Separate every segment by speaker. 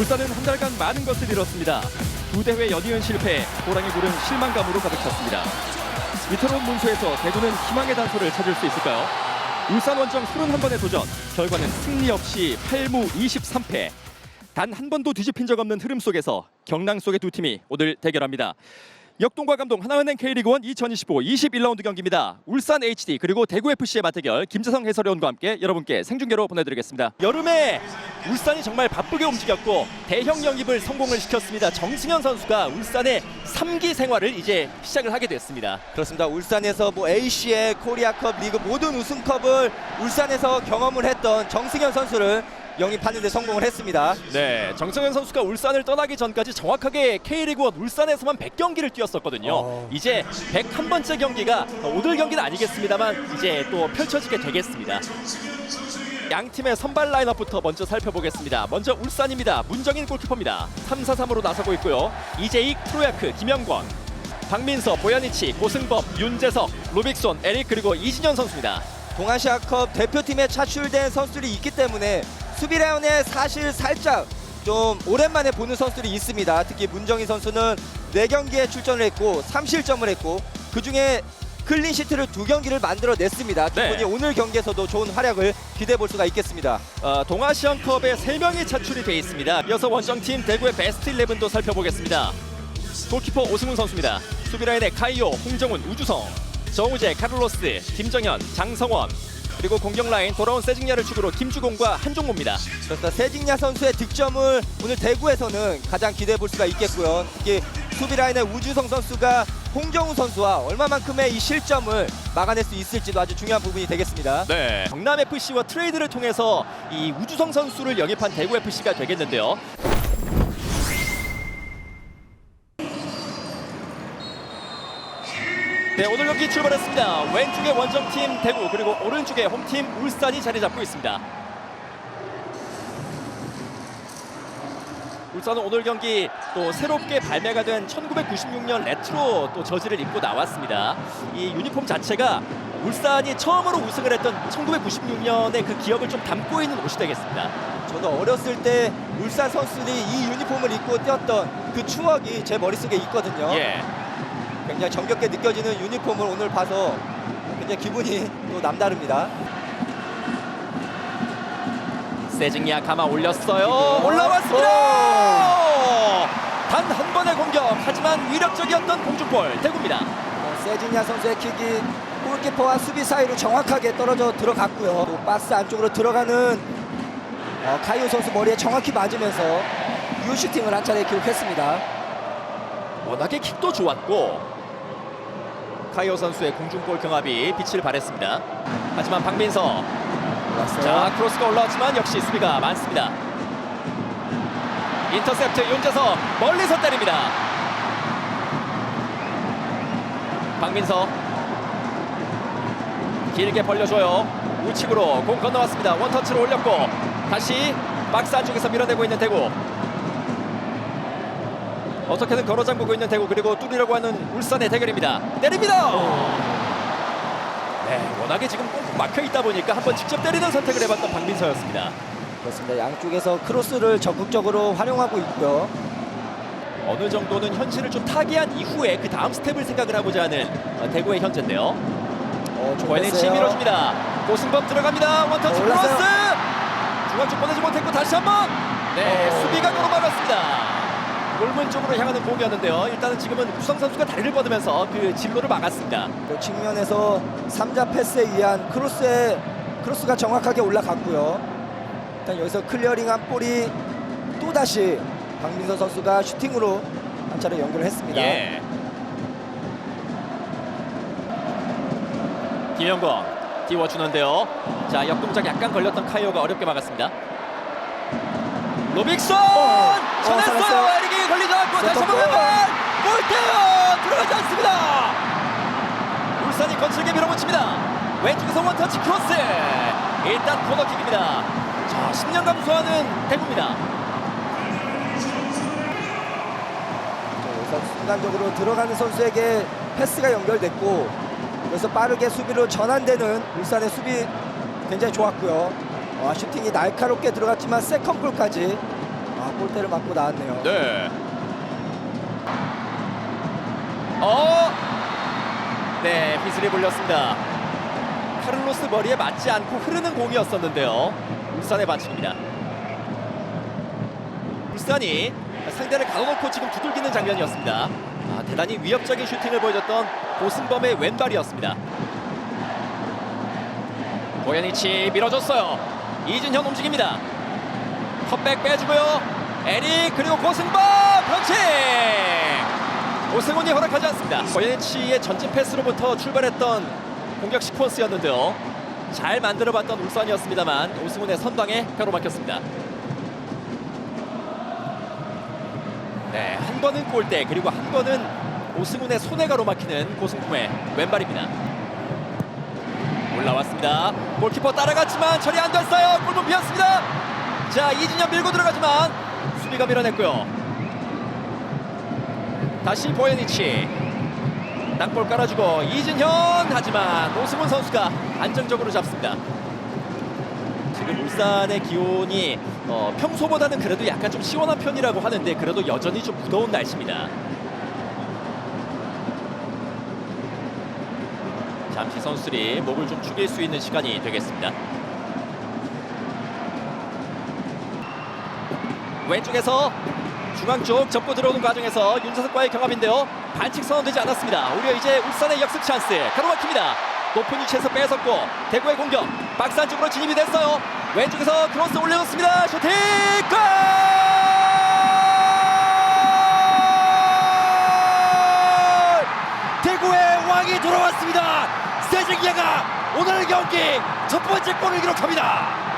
Speaker 1: 울산은 한 달간 많은 것을 잃었습니다. 두 대회 연이은 실패, 호랑이 굴은 실망감으로 가득 찼습니다. 위태로운 문수에서 대구는 희망의 단서를 찾을 수 있을까요? 울산 원정 31번의 도전, 결과는 승리 없이 8무 23패. 단 한 번도 뒤집힌 적 없는 흐름 속에서 경랑 속의 두 팀이 오늘 대결합니다. 역동과 감동 하나은행 K리그1 2025 21라운드 경기입니다. 울산 HD 그리고 대구 FC의 맞대결 김재성 해설위원과 함께 여러분께 생중계로 보내드리겠습니다. 여름에 울산이 정말 바쁘게 움직였고 대형 영입을 성공을 시켰습니다. 정승현 선수가 울산의 3기 생활을 이제 시작을 하게 됐습니다.
Speaker 2: 그렇습니다. 울산에서 뭐 A시의 코리아컵 리그 모든 우승컵을 울산에서 경험을 했던 정승현 선수를 영입하는 데 성공을 했습니다.
Speaker 1: 네, 정승현 선수가 울산을 떠나기 전까지 정확하게 K리그1 울산에서만 100경기를 뛰었었거든요.
Speaker 2: 어.
Speaker 1: 이제 101번째 경기가 오늘 경기는 아니겠습니다만 이제 또 펼쳐지게 되겠습니다. 양 팀의 선발 라인업부터 먼저 살펴보겠습니다. 먼저 울산입니다. 문정인 골키퍼입니다. 3-4-3으로 나서고 있고요. 이재익, 프로야크, 김영권, 박민서, 보야니치, 고승범, 윤재석, 루빅손, 에릭 그리고 이진현 선수입니다.
Speaker 2: 동아시아컵 대표팀에 차출된 선수들이 있기 때문에 수비 라인에 사실 살짝 좀 오랜만에 보는 선수들이 있습니다. 특히 문정희 선수는 4경기에 출전을 했고 3실점을 했고 그중에 클린 시트를 두 경기를 만들어냈습니다.
Speaker 1: 네.
Speaker 2: 충분히 오늘 경기에서도 좋은 활약을 기대해 볼 수가 있겠습니다.
Speaker 1: 어, 동아시안컵에 세명이 차출이 돼 있습니다. 이어서 원정팀 대구의 베스트 11도 살펴보겠습니다. 골키퍼 오승훈 선수입니다. 수비라인에 카이오, 홍정훈, 우주성, 정우재, 카를로스, 김정현, 장성원 그리고 공격 라인 돌아온 세징야를 축으로 김주공과 한종모입니다.
Speaker 2: 그렇습니다. 세징야 선수의 득점을 오늘 대구에서는 가장 기대해 볼 수가 있겠고요. 특히 수비 라인의 우주성 선수가 홍정우 선수와 얼마만큼의 이 실점을 막아낼 수 있을지도 아주 중요한 부분이 되겠습니다.
Speaker 1: 네. 경남 FC와 트레이드를 통해서 이 우주성 선수를 영입한 대구 FC가 되겠는데요. 네, 오늘 경기 출발했습니다. 왼쪽에 원정팀 대구 그리고 오른쪽에 홈팀 울산이 자리 잡고 있습니다. 울산은 오늘 경기 또 새롭게 발매가 된 1996년 레트로 또 저지를 입고 나왔습니다. 이 유니폼 자체가 울산이 처음으로 우승을 했던 1996년의 그 기억을 좀 담고 있는 옷이 되겠습니다.
Speaker 2: 저도 어렸을 때 울산 선수들이 이 유니폼을 입고 뛰었던 그 추억이 제 머릿속에 있거든요.
Speaker 1: 예.
Speaker 2: 굉장히 정겹게 느껴지는 유니폼을 오늘 봐서 굉장히 기분이 또 남다릅니다.
Speaker 1: 세징야 감아 올렸어요.
Speaker 2: 오.
Speaker 1: 올라왔습니다. 단 한 번의 공격. 하지만 위력적이었던 공중볼 대구입니다.
Speaker 2: 어, 세징야 선수의 킥이 골키퍼와 수비 사이로 정확하게 떨어져 들어갔고요. 또 박스 안쪽으로 들어가는 어, 카이오 선수 머리에 정확히 맞으면서 유 슈팅을 한 차례 기록했습니다.
Speaker 1: 워낙에 킥도 좋았고 카이오 선수의 공중볼 경합이 빛을 발했습니다. 하지만 박민서 자 크로스가 올라왔지만 역시 수비가 많습니다. 인터셉트 윤재석 멀리서 때립니다. 박민서 길게 벌려줘요. 우측으로 공 건너왔습니다. 원터치로 올렸고 다시 박스 안쪽에서 밀어내고 있는 대구. 어떻게든 걸어 잠그고 있는 대구 그리고 뚫으려고 하는 울산의 대결입니다. 때립니다. 네, 워낙에 지금 꼭 막혀 있다 보니까 한번 직접 때리는 선택을 해봤던 박민서였습니다.
Speaker 2: 그렇습니다. 양쪽에서 크로스를 적극적으로 활용하고 있고요.
Speaker 1: 어느 정도는 현실을 좀 타개한 이후에 그 다음 스텝을 생각을 해보자 하는 어, 대구의 현재인데요.
Speaker 2: 어, 좀
Speaker 1: 고현희 치
Speaker 2: 뺐어요.
Speaker 1: 밀어줍니다. 고승범 들어갑니다. 원터치
Speaker 2: 어.
Speaker 1: 크로스. 중앙 쪽 보내지 못했고 다시 한번. 네,
Speaker 2: 어.
Speaker 1: 수비가 가로막았습니다. 골문 쪽으로 향하는 공이었는데요. 일단은 지금은 우성 선수가 다리를 뻗으면서 그 진로를 막았습니다.
Speaker 2: 그 측면에서 3자 패스에 의한 크로스에 크로스가 정확하게 올라갔고요. 일단 여기서 클리어링한 볼이 또 다시 박민서 선수가 슈팅으로 한 차례 연결을 했습니다.
Speaker 1: 예. 김영권 띄워주는데요. 자 역동작 약간 걸렸던 카이오가 어렵게 막았습니다. 로빅son 쳐냈어요.
Speaker 2: 살았어요.
Speaker 1: 걸리지 않고 다시 한번 골대요 들어가지 않습니다. 울산이 거칠게 밀어붙입니다. 왼쪽에서 원터치 크로스 일단 코너킥입니다. 자 10년 감수하는 대구입니다.
Speaker 2: 자, 여기서 순간적으로 들어가는 선수에게 패스가 연결됐고 그래서 빠르게 수비로 전환되는 울산의 수비 굉장히 좋았고요. 어, 슈팅이 날카롭게 들어갔지만 세컨볼까지 아, 골대를 맞고 나왔네요.
Speaker 1: 네. 어. 네, 휘슬이 불렸습니다. 카를로스 머리에 맞지 않고 흐르는 공이었었는데요. 울산의 반칙입니다. 울산이 상대를 가로놓고 지금 두들기는 장면이었습니다. 아, 대단히 위협적인 슈팅을 보여줬던 고승범의 왼발이었습니다. 고현이치 밀어줬어요. 이준현 움직입니다. 컵백 빼주고요. 에릭 그리고 고승범 펀칭! 오승훈이 허락하지 않습니다. 고현이치의 전진 패스로부터 출발했던 공격 시퀀스였는데요. 잘 만들어봤던 울산이었습니다만 오승훈의 선방에 가로막혔습니다. 네, 한 번은 골대 그리고 한 번은 오승훈의 손에 가로막히는 고승품의 왼발입니다. 올라왔습니다. 골키퍼 따라갔지만 처리 안 됐어요. 골문 비었습니다. 자 이진현 밀고 들어가지만 수비가 밀어냈고요. 다시 보현이치 땅볼 깔아주고 이진현 하지만 오승훈 선수가 안정적으로 잡습니다. 지금 울산의 기온이 어, 평소보다는 그래도 약간 좀 시원한 편이라고 하는데 그래도 여전히 좀 무더운 날씨입니다. 잠시 선수들이 목을 좀 축일 수 있는 시간이 되겠습니다. 왼쪽에서 중앙 쪽 접고 들어오는 과정에서 윤재석과의 경합인데요. 반칙 선언되지 않았습니다. 오히려 이제 울산의 역습 찬스 가로막힙니다. 높은 위치에서 뺏었고 대구의 공격 박스 안쪽으로 진입이 됐어요. 왼쪽에서 크로스 올려놓습니다. 슈팅 골!
Speaker 2: 대구의 왕이 돌아왔습니다. 세징야가 오늘 경기 첫 번째 골을 기록합니다.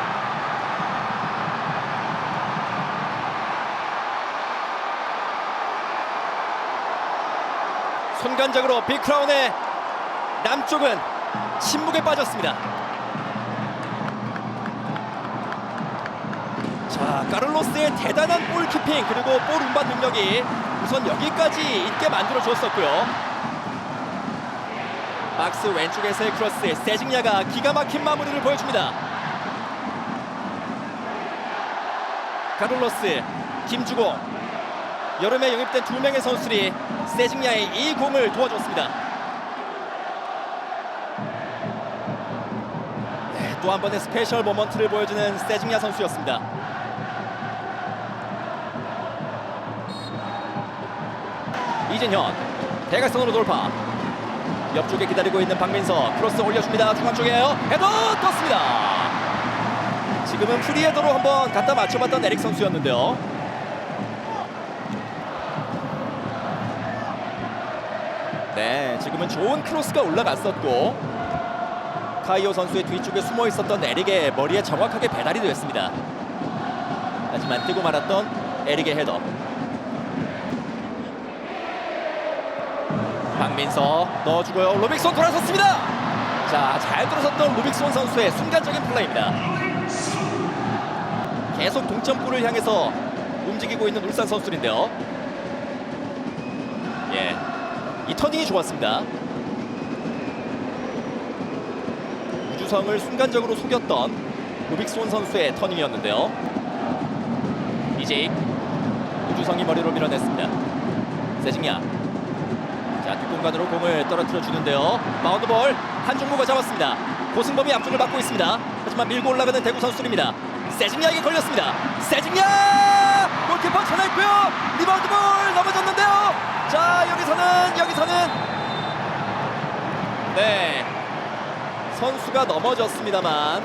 Speaker 1: 순간적으로 빅크라운의 남쪽은 침묵에 빠졌습니다. 자, 카를로스의 대단한 볼키핑 그리고 볼 운반 능력이 우선 여기까지 있게 만들어 주었었고요. 박스 왼쪽에서의 크로스 세징야가 기가 막힌 마무리를 보여줍니다. 카를로스, 김주공, 여름에 영입된 두 명의 선수들이 세징야의 이 공을 도와줬습니다. 네, 또 한 번의 스페셜 모먼트를 보여주는 세징야 선수였습니다. 이진현 대각선으로 돌파. 옆쪽에 기다리고 있는 박민서 크로스 올려줍니다. 중앙 쪽이에요. 헤더 떴습니다. 지금은 프리헤더로 한번 갖다 맞춰봤던 에릭 선수였는데요 네, 지금은 좋은 크로스가 올라갔었고 카이오 선수의 뒤쪽에 숨어 있었던 에릭의 머리에 정확하게 배달이 됐습니다. 하지만 뜨고 말았던 에릭의 헤더. 박민서 넣어주고요. 로빅손 돌아섰습니다. 자, 잘 들어섰던 로빅손 선수의 순간적인 플레이입니다. 계속 동점골을 향해서 움직이고 있는 울산 선수들인데요. 예, 이 터닝이 좋았습니다. 우주성을 순간적으로 속였던 루빅스온 선수의 터닝이었는데요. 이제 우주성이 머리로 밀어냈습니다. 세징야. 자, 뒷공간으로 공을 떨어뜨려 주는데요. 마운드 볼 한종무가 잡았습니다. 고승범이 앞쪽을 막고 있습니다. 하지만 밀고 올라가는 대구 선수들입니다. 세징야에게 걸렸습니다. 세징야! 골키퍼 쳐냈고요. 리바운드 볼 넘어졌는데요. 자 여기서는 여기서는 네 선수가 넘어졌습니다만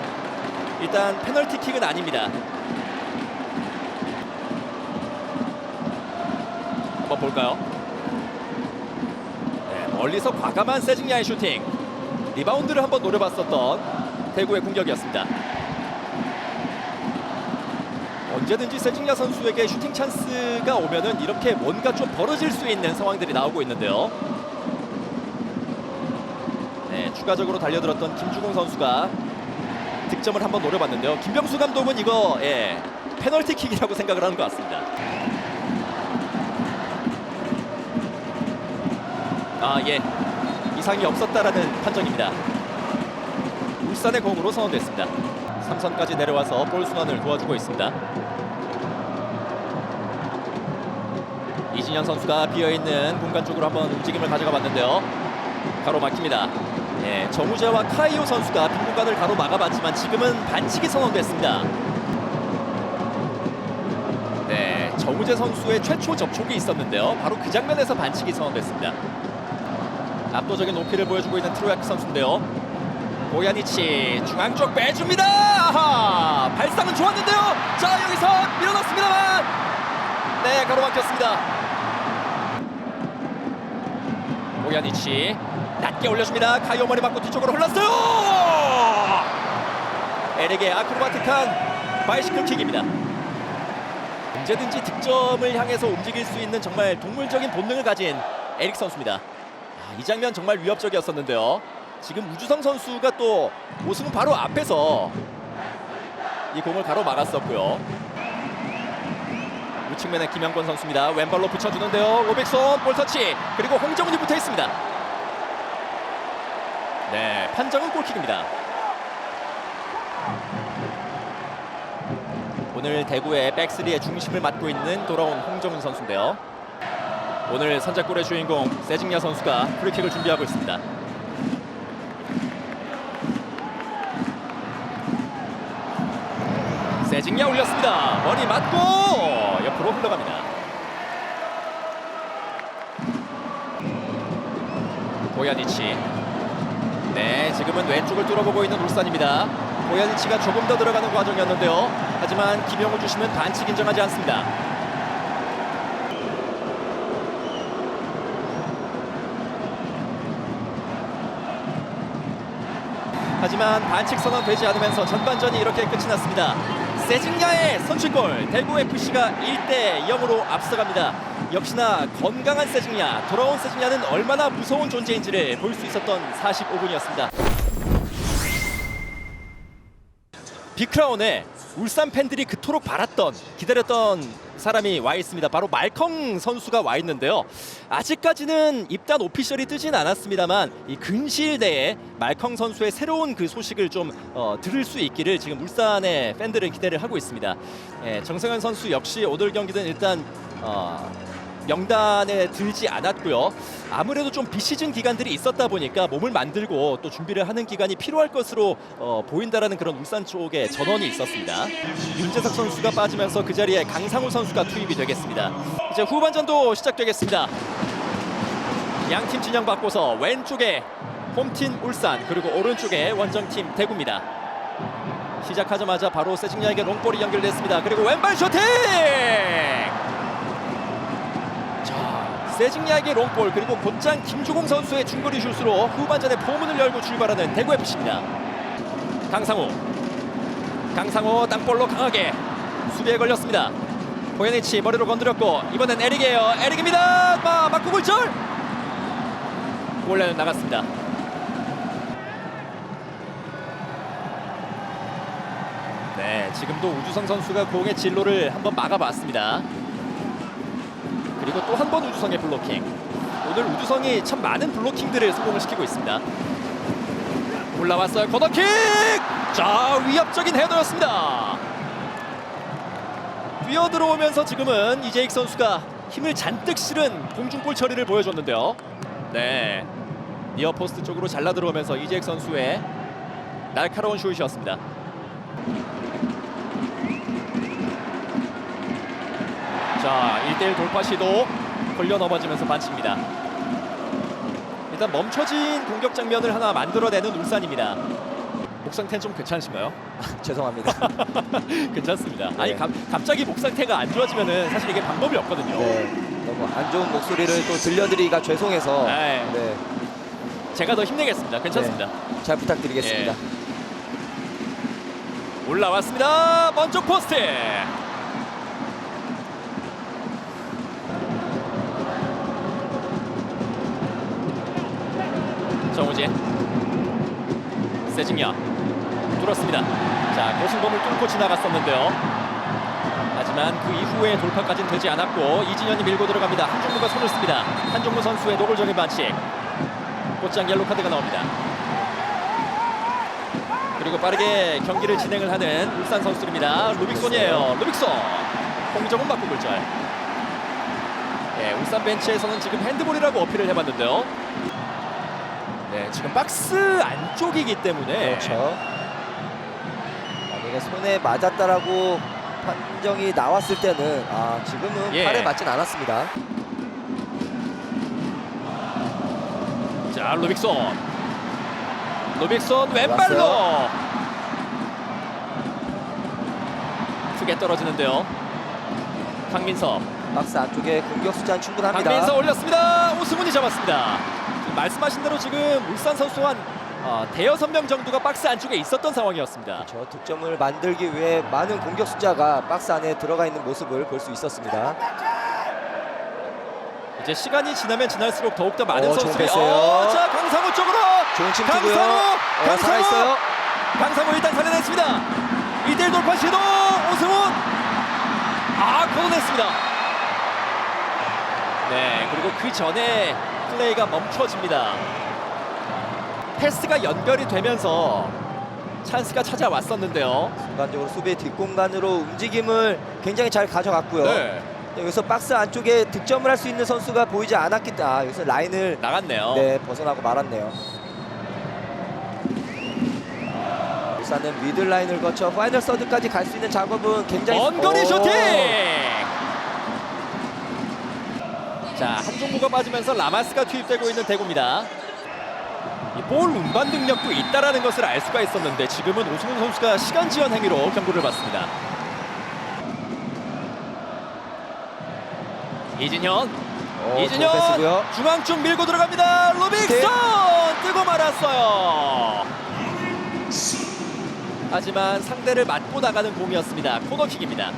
Speaker 1: 일단 페널티킥은 아닙니다. 한번 볼까요? 네, 멀리서 과감한 세징야의 슈팅 리바운드를 한번 노려봤었던 대구의 공격이었습니다. 언제든지 세징야 선수에게 슈팅 찬스가 오면은 이렇게 뭔가 좀 벌어질 수 있는 상황들이 나오고 있는데요. 네, 추가적으로 달려들었던 김주공 선수가 득점을 한번 노려봤는데요. 김병수 감독은 이거 예, 페널티킥이라고 생각을 하는 것 같습니다. 아 예, 이상이 없었다라는 판정입니다. 울산의 공으로 선언됐습니다. 삼선까지 내려와서 볼 순환을 도와주고 있습니다. 이진현 선수가 비어있는 공간 쪽으로 한번 움직임을 가져가 봤는데요. 가로 막힙니다. 예, 정우재와 카이오 선수가 빈 공간을 가로막아봤지만 지금은 반칙이 선언됐습니다. 네, 정우재 선수의 최초 접촉이 있었는데요. 바로 그 장면에서 반칙이 선언됐습니다. 압도적인 높이를 보여주고 있는 트로야크 선수인데요. 보야니치 중앙 쪽 빼줍니다. 아하, 발상은 좋았는데요. 자 여기서 밀어넣습니다만 네 가로막혔습니다. 보야니치 낮게 올려줍니다. 가이오 머리 맞고 뒤쪽으로 흘렀어요. 에릭의 아크로바틱한 바이시클 킥입니다. 언제든지 득점을 향해서 움직일 수 있는 정말 동물적인 본능을 가진 에릭 선수입니다. 아, 이 장면 정말 위협적이었었는데요. 지금 우주성 선수가 또 오승훈 바로 앞에서 이 공을 가로 막았었고요. 우측면에 김영권 선수입니다. 왼발로 붙여주는데요. 오백손 볼터치 그리고 홍정훈이 붙어 있습니다. 네, 판정은 골킥입니다. 오늘 대구의 백스리의 중심을 맡고 있는 돌아온 홍정훈 선수인데요. 오늘 선제골의 주인공 세징야 선수가 프리킥을 준비하고 있습니다. 세징야 올렸습니다. 머리 맞고 옆으로 흘러갑니다. 보야니치. 네, 지금은 왼쪽을 뚫어보고 있는 울산입니다. 보야니치가 조금 더 들어가는 과정이었는데요. 하지만 김영우 주심은 반칙 인정하지 않습니다. 하지만 반칙 선언되지 않으면서 전반전이 이렇게 끝이 났습니다. 세징야의 선취골 대구 FC가 1대 0으로 앞서갑니다. 역시나 건강한 세징야, 돌아온 세징야는 얼마나 무서운 존재인지를 볼 수 있었던 45분이었습니다. 비크라운에 울산 팬들이 그토록 바랐던 기다렸던 사람이 와 있습니다. 바로 말컹 선수가 와 있는데요. 아직까지는 입단 오피셜이 뜨진 않았습니다만 이 근시일 내에 말컹 선수의 새로운 그 소식을 좀 어, 들을 수 있기를 지금 울산의 팬들은 기대를 하고 있습니다. 예, 정승환 선수 역시 오늘 경기는 일단 어, 명단에 들지 않았고요. 아무래도 좀 비시즌 기간들이 있었다 보니까 몸을 만들고 또 준비를 하는 기간이 필요할 것으로 어, 보인다라는 그런 울산 쪽의 전원이 있었습니다. 윤재석 선수가 빠지면서 그 자리에 강상우 선수가 투입이 되겠습니다. 이제 후반전도 시작되겠습니다. 양팀 진영 바꿔서 왼쪽에 홈팀 울산 그리고 오른쪽에 원정팀 대구입니다. 시작하자마자 바로 세징야에게 롱볼이 연결됐습니다. 그리고 왼발 슈팅! 자, 세징야에게 롱볼 그리고 곧장 김주공 선수의 중거리 슛으로 후반전에 포문을 열고 출발하는 대구 FC입니다. 강상호, 강상호 땅볼로 강하게 수비에 걸렸습니다. 보야니치 머리로 건드렸고 이번엔 에릭이에요. 에릭입니다. 마, 맞고 골절. 골레는 나갔습니다. 네, 지금도 우주성 선수가 공의 진로를 한번 막아봤습니다. 그리고 또 한 번 우주성의 블로킹. 오늘 우주성이 참 많은 블로킹들을 성공을 시키고 있습니다. 올라왔어요. 코너킥! 자, 위협적인 헤더였습니다. 뛰어 들어오면서 지금은 이재익 선수가 힘을 잔뜩 실은 공중볼 처리를 보여줬는데요. 네. 니어 포스트 쪽으로 잘라 들어오면서 이재익 선수의 날카로운 슛이었습니다. 자, 1대1 돌파 시도 걸려 넘어지면서 반칙입니다. 일단 멈춰진 공격 장면을 하나 만들어내는 울산입니다. 목 상태는 좀 괜찮으신가요?
Speaker 2: 죄송합니다.
Speaker 1: 괜찮습니다. 아니
Speaker 2: 네.
Speaker 1: 갑, 갑자기 목 상태가 안 좋아지면은 사실 이게 방법이 없거든요.
Speaker 2: 네, 너무 안 좋은 목소리를 또 들려드리기가 죄송해서
Speaker 1: 네.
Speaker 2: 네,
Speaker 1: 제가 더 힘내겠습니다. 괜찮습니다.
Speaker 2: 잘 부탁드리겠습니다.
Speaker 1: 예. 올라왔습니다. 먼쪽 포스트. 세징야. 뚫었습니다. 자, 고승범을 뚫고 지나갔었는데요. 하지만 그 이후에 돌파까지는 되지 않았고 이진현이 밀고 들어갑니다. 한종무가 손을 씁니다. 한종무 선수의 노골적인 반칙. 곧장 옐로 카드가 나옵니다. 그리고 빠르게 경기를 진행을 하는 울산 선수들입니다. 루빅손이에요. 루빅손. 홍정훈 맞고 골절. 예, 네, 울산 벤치에서는 지금 핸드볼이라고 어필을 해봤는데요. 네, 지금 박스 안쪽이기 때문에
Speaker 2: 그렇죠. 만약에 손에 맞았다라고 판정이 나왔을 때는 아 지금은
Speaker 1: 예.
Speaker 2: 팔에 맞진 않았습니다.
Speaker 1: 자, 루빅손. 루빅손 왼발로
Speaker 2: 좋았어요.
Speaker 1: 크게 떨어지는데요. 강민서.
Speaker 2: 박스 안쪽에 공격 숫자는 충분합니다.
Speaker 1: 강민서 올렸습니다. 오승훈이 잡았습니다. 말씀하신 대로 지금 울산 선수 한 어, 대여섯 명 정도가 박스 안쪽에 있었던 상황이었습니다.
Speaker 2: 저 득점을 만들기 위해 많은 공격 숫자가 박스 안에 들어가 있는 모습을 볼 수 있었습니다.
Speaker 1: 이제 시간이 지나면 지날수록 더욱더 많은
Speaker 2: 어, 좋은
Speaker 1: 선수들이
Speaker 2: 패스예요.
Speaker 1: 어, 자 강상우 쪽으로
Speaker 2: 좋은 침투고요.
Speaker 1: 강상우!
Speaker 2: 어,
Speaker 1: 강상우!
Speaker 2: 살아있어요.
Speaker 1: 강상우 일단 살려냈습니다. 이대1 돌파 시도 오승훈 아 걷어냈습니다. 네 그리고 그 전에 플레이가 멈춰집니다. 패스가 연결이 되면서 찬스가 찾아왔었는데요.
Speaker 2: 순간적으로 수비의 뒷공간으로 움직임을 굉장히 잘 가져갔고요.
Speaker 1: 네
Speaker 2: 여기서 박스 안쪽에 득점을 할 수 있는 선수가 보이지 않았기 때문에 아, 여기서 라인을
Speaker 1: 나갔네요.
Speaker 2: 네, 벗어나고 말았네요. 울산은 미들 라인을 거쳐 파이널 서드까지 갈 수 있는 작업은 굉장히
Speaker 1: 원거리
Speaker 2: 오.
Speaker 1: 슈팅! 자, 한종구가 빠지면서 라마스가 투입되고 있는 대구입니다. 이볼 운반 능력도 있다라는 것을 알 수가 있었는데 지금은 오승훈 선수가 시간 지연 행위로 경고를 받습니다. 이진현,
Speaker 2: 오, 좋은
Speaker 1: 이진현. 중앙 쪽 밀고 들어갑니다. 루빅son
Speaker 2: 네.
Speaker 1: 뜨고 말았어요. 하지만 상대를 맞고 나가는 공이었습니다. 코너킥입니다.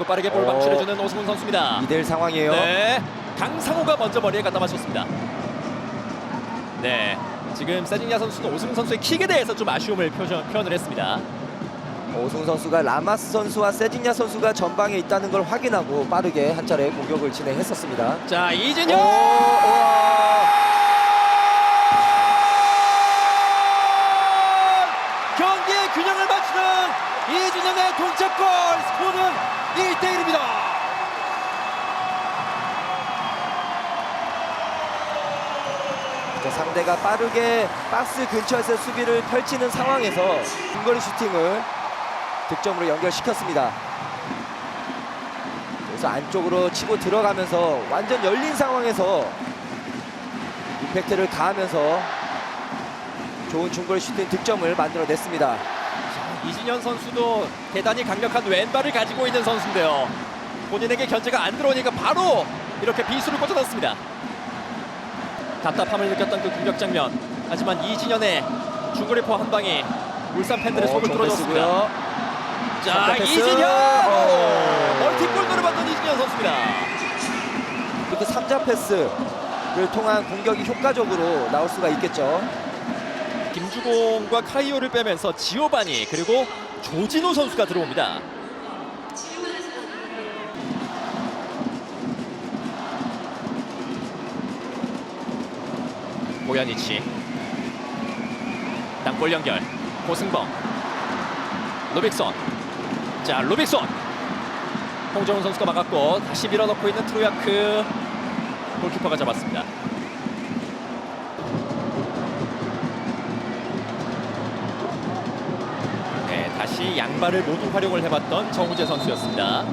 Speaker 1: 그리고 빠르게 볼
Speaker 2: 어.
Speaker 1: 방출해주는 오승훈 선수입니다.
Speaker 2: 2대1 상황이에요.
Speaker 1: 네, 강상호가 먼저 머리에 갖다 맞췄습니다. 네, 지금 세징야 선수는 오승훈 선수의 킥에 대해서 좀 아쉬움을 표현, 표현을 했습니다.
Speaker 2: 오승훈 선수가 라마스 선수와 세징야 선수가 전방에 있다는 걸 확인하고 빠르게 한 차례 공격을 진행했었습니다.
Speaker 1: 자,
Speaker 2: 오,
Speaker 1: 이진현!
Speaker 2: 우와.
Speaker 1: 경기의 균형을 맞추는 이진영의 동점골 스코어는 1대1입니다.
Speaker 2: 자, 상대가 빠르게 박스 근처에서 수비를 펼치는 상황에서 중거리 슈팅을 득점으로 연결시켰습니다. 그래서 안쪽으로 치고 들어가면서 완전 열린 상황에서 임팩트를 가하면서 좋은 중거리 슈팅 득점을 만들어냈습니다.
Speaker 1: 이진현 선수도 대단히 강력한 왼발을 가지고 있는 선수인데요. 본인에게 견제가 안 들어오니까 바로 이렇게 비수를 꽂아넣습니다. 답답함을 느꼈던 그 공격 장면. 하지만 이진현의 중거리포 한 방이 울산 팬들의
Speaker 2: 어,
Speaker 1: 속을 뚫어줬습니다. 자. 이진현!
Speaker 2: 오.
Speaker 1: 멀티골 노려봤던 이진현 선수입니다.
Speaker 2: 이렇게 3자 패스를 통한 공격이 효과적으로 나올 수가 있겠죠.
Speaker 1: 김주공과 카이오를 빼면서 지오바니 그리고 조진호 선수가 들어옵니다. 고현이치. 땅볼 연결. 고승범. 루빅손. 자 루빅손. 홍정훈 선수가 막았고 다시 밀어넣고 있는 트로야크. 골키퍼가 잡았습니다. 양발을 모두 활용을 해봤던 정우재 선수였습니다.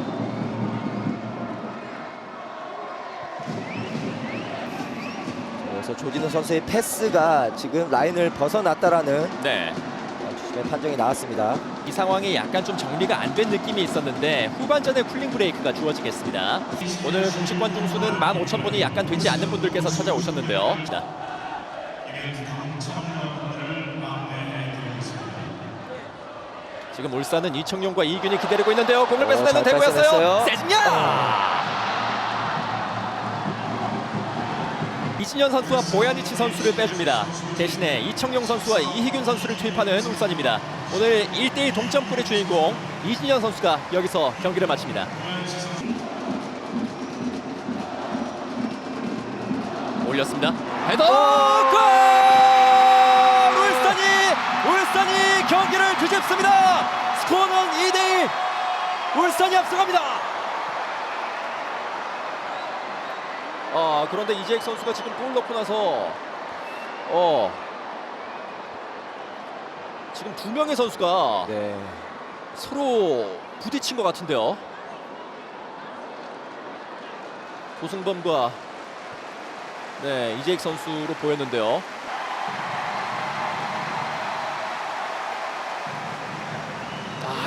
Speaker 2: 그래서 조진호 선수의 패스가 지금 라인을 벗어났다라는
Speaker 1: 네,
Speaker 2: 주심의 판정이 나왔습니다.
Speaker 1: 이 상황이 약간 좀 정리가 안 된 느낌이 있었는데 후반전에 쿨링 브레이크가 주어지겠습니다. 오늘 공식 관 중 수는 15,000분이 약간 되지 않는 분들께서 찾아오셨는데요. 자. 지금 울산은 이청용과 이균이 기다리고 있는데요. 공을
Speaker 2: 어,
Speaker 1: 뺏어내는
Speaker 2: 잘
Speaker 1: 대구였어요.
Speaker 2: 뺏어냈어요.
Speaker 1: 세진야! 이진현 선수와 보야니치 선수를 빼줍니다. 대신에 이청용 선수와 이희균 선수를 투입하는 울산입니다. 오늘 1대1 동점골의 주인공 이진현 선수가 여기서 경기를 마칩니다. 올렸습니다. 헤더 골! 아쉽습니다. 스코어는 2대1 울산이 앞서갑니다. 아 그런데 이재익 선수가 지금 골 넣고 나서 어 지금 두 명의 선수가
Speaker 2: 네.
Speaker 1: 서로 부딪힌 것 같은데요. 도승범과 네 이재익 선수로 보였는데요.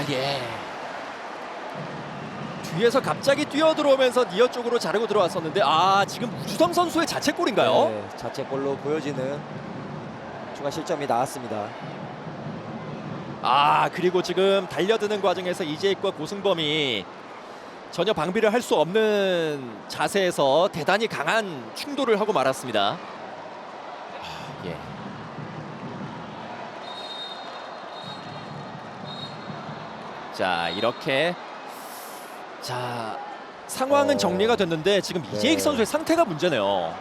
Speaker 1: 예. 뒤에서 갑자기 뛰어 들어오면서 니어 쪽으로 자르고 들어왔었는데 아 지금 우주성 선수의 자책골인가요?
Speaker 2: 네, 자책골로 보여지는 추가 실점이 나왔습니다.
Speaker 1: 아 그리고 지금 달려드는 과정에서 이재익과 고승범이 전혀 방비를 할 수 없는 자세에서 대단히 강한 충돌을 하고 말았습니다. 아, 예. 자 이렇게 자 상황은
Speaker 2: 어.
Speaker 1: 정리가 됐는데 지금 이재익
Speaker 2: 네.
Speaker 1: 선수의 상태가 문제네요.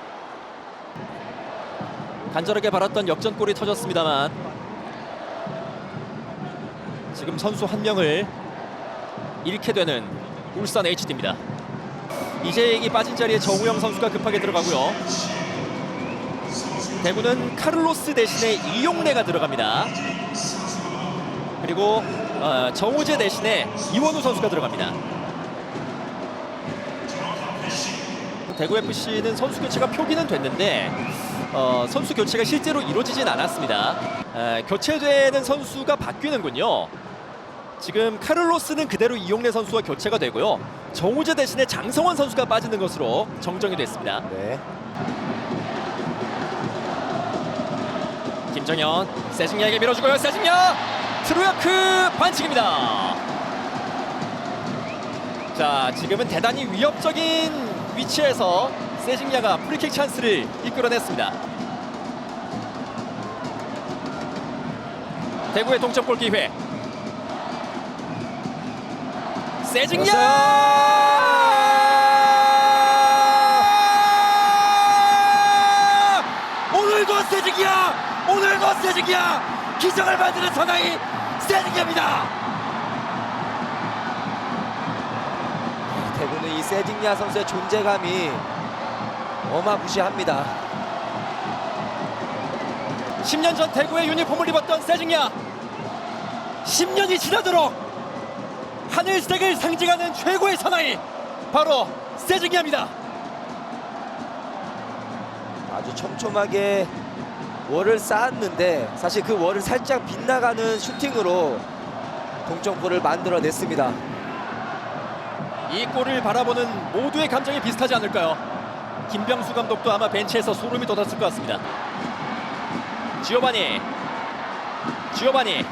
Speaker 1: 간절하게 바랐던 역전골이 터졌습니다만 지금 선수 한 명을 잃게 되는 울산 HD입니다. 이재익이 빠진 자리에 정우영 선수가 급하게 들어가고요. 대구는 카를로스 대신에 이용래가 들어갑니다. 그리고 어, 정우재 대신에 이원우 선수가 들어갑니다. 대구 FC는 선수 교체가 표기는 됐는데 어, 선수 교체가 실제로 이루어지진 않았습니다. 에, 교체되는 선수가 바뀌는군요. 지금 카를로스는 그대로 이용래 선수와 교체가 되고요. 정우재 대신에 장성원 선수가 빠지는 것으로 정정이 됐습니다.
Speaker 2: 네.
Speaker 1: 김정현 세징야에게 밀어주고요. 세징야 트루야크 반칙입니다. 자 지금은 대단히 위협적인 위치에서 세징야가 프리킥 찬스를 이끌어냈습니다. 대구의 동점골 기회. 세징야! 오늘도 세징야! 오늘도 세징야! 기적을 만드는 선아이 세징야입니다.
Speaker 2: 대구는 이 세징야 선수의 존재감이 어마무시합니다.
Speaker 1: 10년 전 대구의 유니폼을 입었던 세징야 10년이 지나도록 하늘색을 상징하는 최고의 사나이 바로 세징야입니다
Speaker 2: 아주 촘촘하게 월을 쌓았는데 사실 그 월을 살짝 빗나가는 슈팅으로 동점골을 만들어냈습니다.
Speaker 1: 이 골을 바라보는 모두의 감정이 비슷하지 않을까요? 김병수 감독도 아마 벤치에서 소름이 돋았을 것 같습니다. 지오바니 지오바니.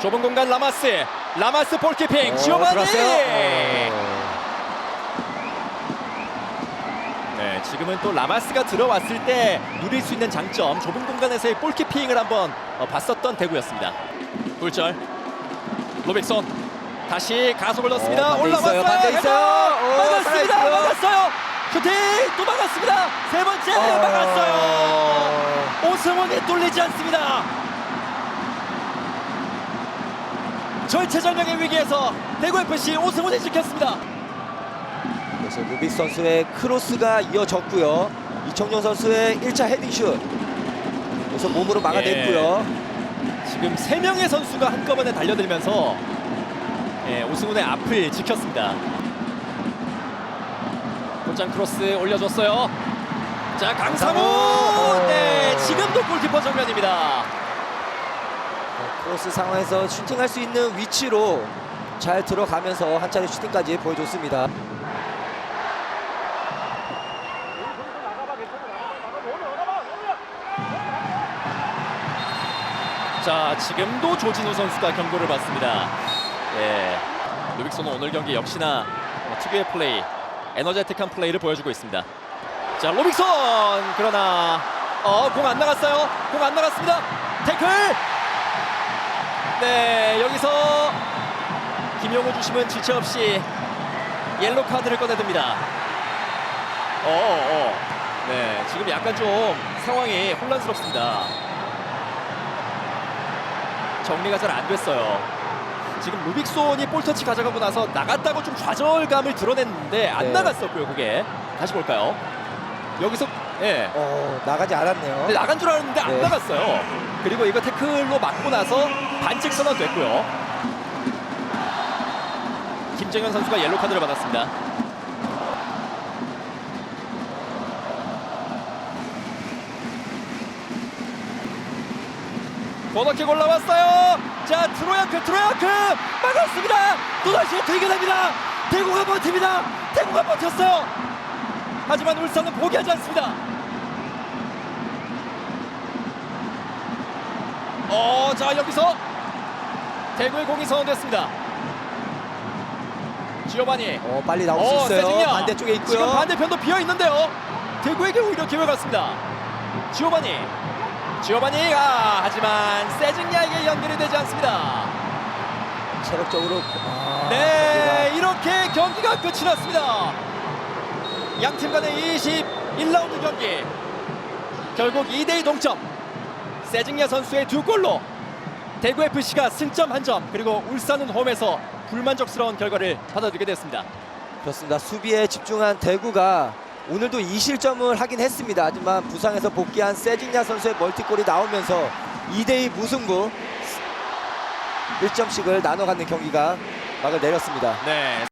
Speaker 1: 좁은 공간 라마스 라마스 볼키핑
Speaker 2: 어,
Speaker 1: 지오바니!
Speaker 2: 들어왔어요. 어.
Speaker 1: 네, 지금은 또 라마스가 들어왔을 때 누릴 수 있는 장점 좁은 공간에서의 볼키핑을 한번 어, 봤었던 대구였습니다. 골절 로백son 다시 가속을 넣습니다.
Speaker 2: 어, 반대
Speaker 1: 올라왔어요.
Speaker 2: 있어요, 반대
Speaker 1: 헤더!
Speaker 2: 있어요. 어,
Speaker 1: 막았습니다.
Speaker 2: 살아있어요.
Speaker 1: 막았어요. 슈팅 또 막았습니다. 세 번째
Speaker 2: 어.
Speaker 1: 막았어요. 오승원이 뚫리지 않습니다. 절체절명의 위기에서 대구 FC 오승원이 지켰습니다.
Speaker 2: 그래서 루빅 선수의 크로스가 이어졌고요. 이청용 선수의 1차 헤딩슛. 그래서 몸으로 막아냈고요.
Speaker 1: 지금 세 명의 선수가 한꺼번에 달려들면서 예, 오승훈의 앞을 지켰습니다. 곧장 크로스 올려줬어요. 자
Speaker 2: 강상우.
Speaker 1: 네 지금도 골키퍼 정면입니다.
Speaker 2: 크로스 상황에서 슈팅할 수 있는 위치로 잘 들어가면서 한 차례 슈팅까지 보여줬습니다.
Speaker 1: 자 지금도 조진우 선수가 경고를 받습니다. 예, 루빅손은 오늘 경기 역시나 어, 특유의 플레이, 에너제틱한 플레이를 보여주고 있습니다. 자 로빅손 그러나 어 공 안 나갔어요. 공 안 나갔습니다. 태클. 네 여기서 김용호 주심은 지체 없이 옐로 카드를 꺼내듭니다. 어, 어. 네 지금 약간 좀 상황이 혼란스럽습니다. 정리가 잘 안 됐어요. 지금 루빅손이 볼터치 가져가고 나서 나갔다고 좀 좌절감을 드러냈는데 안
Speaker 2: 네.
Speaker 1: 나갔었고요, 그게. 다시 볼까요? 여기서 예.
Speaker 2: 어, 나가지 않았네요.
Speaker 1: 근데 나간 줄 알았는데 안
Speaker 2: 네.
Speaker 1: 나갔어요. 그리고 이거 태클로 맞고 나서 반칙 선언됐고요. 김정현 선수가 옐로 카드를 받았습니다. 코너킥 올라왔어요. 자 트로야크 트로야크 막았습니다. 또다시 대결합니다. 대구가 버팁니다. 대구가 버텼어요. 하지만 울산은 포기하지 않습니다. 어, 자 여기서 대구의 공이 선언됐습니다. 지오바니.
Speaker 2: 어, 빨리 나올 수
Speaker 1: 어,
Speaker 2: 있어요.
Speaker 1: 세징야.
Speaker 2: 반대쪽에 있고요.
Speaker 1: 지금 반대편도 비어 있는데요. 대구에게 오히려 기회가 왔습니다. 지오바니. 지오바니가 하지만 세징야에게 연결이 되지 않습니다.
Speaker 2: 체력적으로 아,
Speaker 1: 네, 이렇게 경기가 끝이 났습니다. 양 팀 간의 21라운드 경기. 결국 2대2 동점. 세징야 선수의 두 골로 대구 FC가 승점 한 점, 그리고 울산은 홈에서 불만족스러운 결과를 받아들이게 됐습니다.
Speaker 2: 그렇습니다. 수비에 집중한 대구가 오늘도 2실점을 하긴 했습니다. 하지만 부상에서 복귀한 세징야 선수의 멀티골이 나오면서 2대2 무승부 1점씩을 나눠 갖는 경기가 막을 내렸습니다.
Speaker 1: 네.